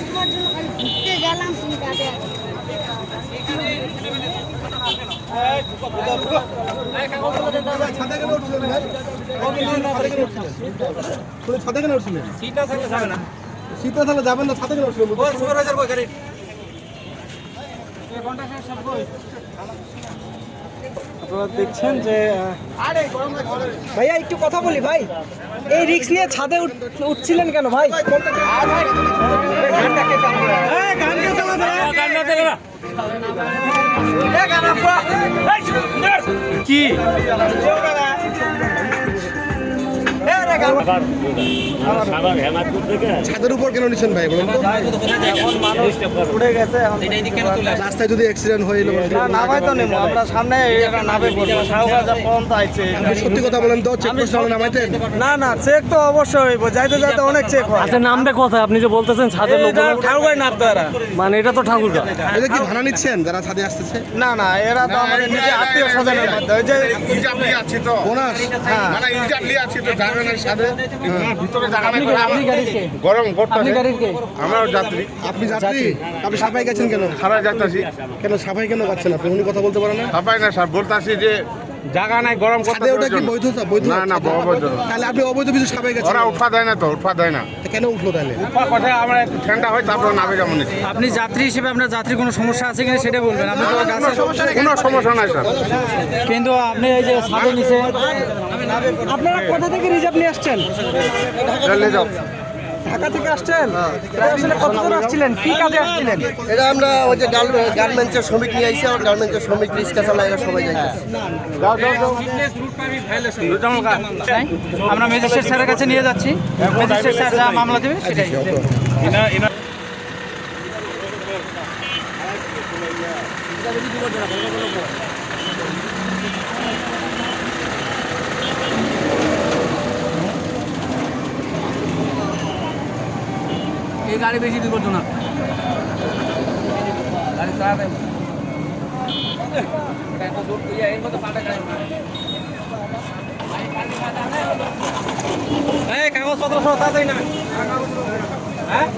দেখবার জন্য খালি ঘুরতে গেলাম তুমি কাজে ছাদে কেন উঠছিলেন শীতে আপনারা দেখছেন যে ভাইয়া একটু কথা বলি ভাই। এই রিক্স নিয়ে ছাদে উঠ- উঠছিলেন কেন ভাই? এই, গান কি? ছাদের উপর কেন নিচ্ছেন ভাই বলুন এখন মানুষ উড়ে গেছে রাস্তায় যদি অ্যাক্সিডেন্ট হয়ে না নামাই তো নেব আমরা সামনে নামে পড়ব শাহবাজার পর্যন্ত আইছে। আপনি সত্যি কথা বলেন তো চেক আমরা নামাইতেন? না না চেক তো অবশ্যই হইব যাইতে যাইতে অনেক চেক হয়। আচ্ছা কোথায়? আপনি যে বলতেছেন ছাদের লোক নামতে এরা মানে এটা তো ঠাকুরগা। এটা কি ভাড়া নিচ্ছেন যারা ছাদে আসতেছে? না না এরা তো আমাদের নিজে আত্মীয় স্বজনের মধ্যে। ওই যে আছি তো। বোনাস। মানে ইজাবলি আছি তো সাথে ভিতরে জায়গা নাই আমি গরম করতে আমরাও যাত্রী। আপনি যাত্রী? আপনি সাফাই গেছেন কেন? যাত্রাছি কেন সাফাই কেন যাচ্ছেন আপনি? উনি কথা বলতে পারেন না? সাফাই না স্যার বলতাছি যে জায়গা নাই গরম করতে ওটা কি বৈধ বৈধ না না অবৈধ তাহলে আপনি অবৈধ কিছু সাফাই গেছেন? ওরা উঠা দেয় না তো উঠা দেয় না। কেন উঠল তাহলে? উঠা কথা আমরা একটু ঠান্ডা হয় তারপর নামে যেমন আপনি যাত্রী হিসেবে আপনার যাত্রীর কোনো সমস্যা আছে কিনা সেটা বলবেন? আপনি তো গাছে কোনো সমস্যা নাই স্যার। কিন্তু আপনি এই যে ছাদে নিচে আপনারা কোথা থেকে রিজার্ভ নিয়ে আসছেন? চলে যাও। ঢাকা থেকে আসছেন? এটা আসলে কতজন আসছিলেন? কি কাজে আসছিলেন? এটা আমরা ওই যে গার্মেন্টসের শ্রমিক নিয়ে আইছি আর গার্মেন্টসের শ্রমিক রিক্সা চালা এরা সবাই যাইতেছে। আমরা ম্যাজিস্ট্রেট স্যারের কাছে নিয়ে যাচ্ছি। ম্যাজিস্ট্রেট স্যার যা মামলা দেবে সেটাই। এই গাড়ি বেশি তাড়াতাড়ি দূর এর মতো গাড়ি এই কাগজপত্র সহ, তাড়াতাড়ি হ্যাঁ?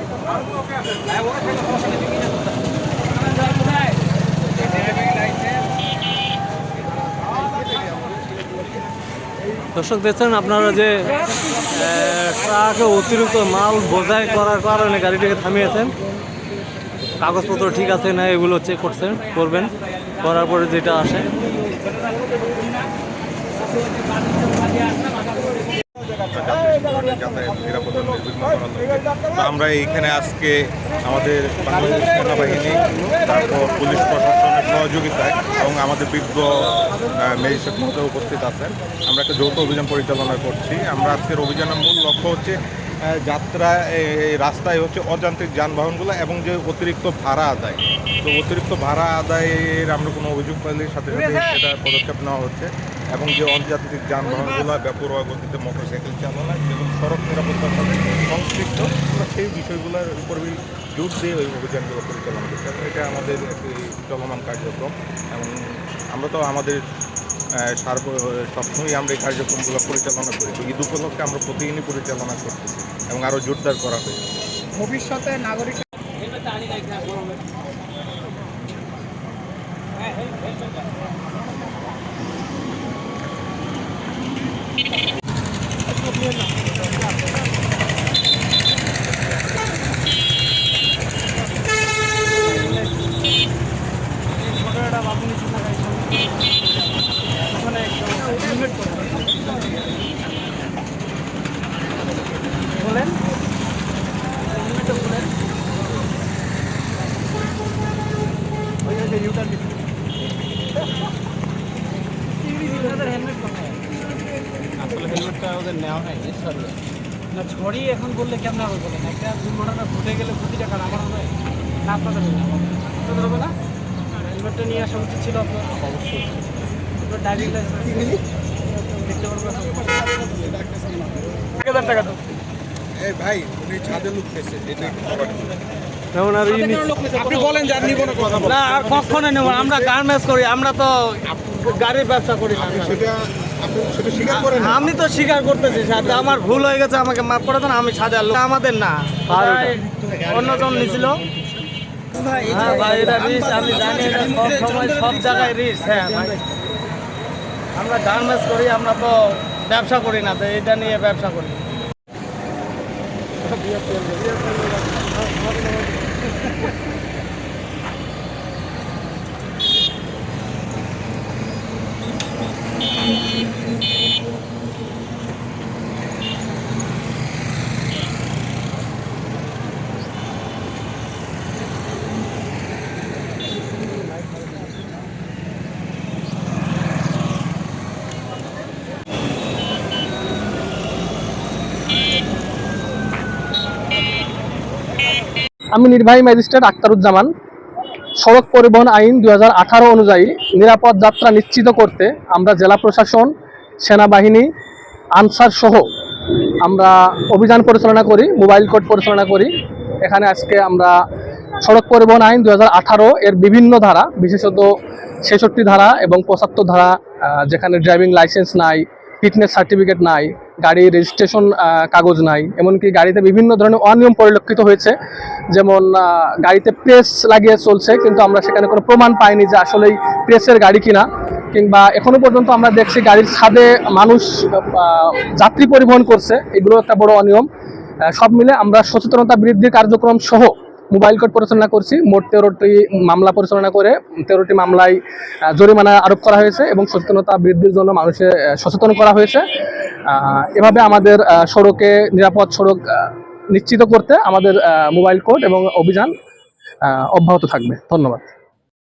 দর্শক দেখছেন আপনারা যে ট্রাকে অতিরিক্ত মাল বোঝাই করার কারণে গাড়িটাকে থামিয়েছেন। কাগজপত্র ঠিক আছে না এগুলো চেক করছেন, করবেন। করার পরে যেটা আসে। আমরা এইখানে আজকে আমাদের বাংলাদেশ সেনাবাহিনী, তারপর পুলিশ প্রশাসনের সহযোগিতায় এবং আমাদের বিজ্ঞ ম্যাজিস্ট্রেট মহোদয় উপস্থিত আছেন। আমরা একটা যৌথ অভিযান পরিচালনা করছি। আমরা আজকের অভিযানের মূল লক্ষ্য হচ্ছে যাত্রা রাস্তায় হচ্ছে অযান্ত্রিক যানবাহনগুলো এবং যে অতিরিক্ত ভাড়া আদায়। তো অতিরিক্ত ভাড়া আদায়ের আমরা কোনো অভিযোগ পাইলে সাথে সাথে সেটা পদক্ষেপ নেওয়া হচ্ছে। এবং যে আন্তর্জাতিক যানবাহনগুলো বেপরোয়া গতিতে মোটরসাইকেল চালনা এবং সড়ক নিরাপত্তার সাথে সংশ্লিষ্ট আমরা সেই বিষয়গুলোর উপরই জোর দিয়ে ওই অভিযানগুলো পরিচালনা করছি এবং এটা আমাদের একটি চলমান কার্যক্রম এবং আমরা তো আমাদের সার্ব সবসময় আমরা এই কার্যক্রমগুলো পরিচালনা করি। ঈদ উপলক্ষে আমরা প্রতিদিনই পরিচালনা করতেছি এবং আরও জোরদার করা হয়েছে। ভবিষ্যতে নাগরিক Pag-upload lang. না ছড়ি এখন বললে কেমন হবে বলেন? একটা দুর্ঘটনা ঘটে গেলে প্রতিটা কার? আমার হবে? না আপনাদের হবে না? আপনাদের হবে না? হেলমেটটা নিয়ে আসা উচিত ছিল আপনার? অবশ্যই। ড্রাইভিং লাইসেন্স দেখতে পারব এক হাজার টাকা তো এই ভাই উনি ছাদে লুক পেয়েছে এটা একটু যেমন আর। আপনি বলেন যে আপনি কোনো কথা না আর কখনো নেব আমরা গার্মেন্টস করি আমরা তো গাড়ির ব্যবসা করি না। সেটা আপনি সেটা স্বীকার করেন না। আমি তো স্বীকার করতেছি সাথে আমার ভুল হয়ে গেছে আমাকে মাফ করে দেন আমি সাজার লোক আমাদের না অন্যজন নিছিল। হ্যাঁ ভাই এটা রিস্ক আমি জানি এটা সব সময় সব জায়গায় রিস্ক হ্যাঁ ভাই। আমরা গার্মেন্টস করি আমরা তো ব্যবসা করি না তো এটা নিয়ে ব্যবসা করি। Hadi hadi. আমি নির্বাহী ম্যাজিস্ট্রেট আক্তারুজ্জামান। সড়ক পরিবহন আইন দু হাজার আঠারো অনুযায়ী নিরাপদ যাত্রা নিশ্চিত করতে আমরা জেলা প্রশাসন, সেনাবাহিনী, আনসার সহ আমরা অভিযান পরিচালনা করি, মোবাইল কোর্ট পরিচালনা করি। এখানে আজকে আমরা সড়ক পরিবহন আইন দু হাজার আঠারো এর বিভিন্ন ধারা, বিশেষত ছেষট্টি ধারা এবং পঁচাত্তর ধারা যেখানে ড্রাইভিং লাইসেন্স নাই ফিটনেস সার্টিফিকেট নাই গাড়ির রেজিস্ট্রেশন কাগজ নাই। এমনকি গাড়িতে বিভিন্ন ধরনের অনিয়ম পরিলক্ষিত হয়েছে। যেমন গাড়িতে প্রেস লাগিয়ে চলছে, কিন্তু আমরা সেখানে কোনো প্রমাণ পাইনি যে আসলেই প্রেসের গাড়ি কিনা। কিংবা এখনও পর্যন্ত আমরা দেখছি গাড়ির ছাদে মানুষ যাত্রী পরিবহন করছে। এগুলো একটা বড় অনিয়ম। সব মিলে আমরা সচেতনতা বৃদ্ধির কার্যক্রম সহ মোবাইল কোর্ট পরিচালনা করছি। মোট তেরোটি মামলা পরিচালনা করে তেরোটি মামলায় জরিমানা আরোপ করা হয়েছে এবং সচেতনতা বৃদ্ধির জন্য মানুষের সচেতন করা হয়েছে। এভাবে আমাদের সড়কে, নিরাপদ সড়ক নিশ্চিত করতে আমাদের মোবাইল কোড এবং অভিযান অব্যাহত থাকবে। ধন্যবাদ।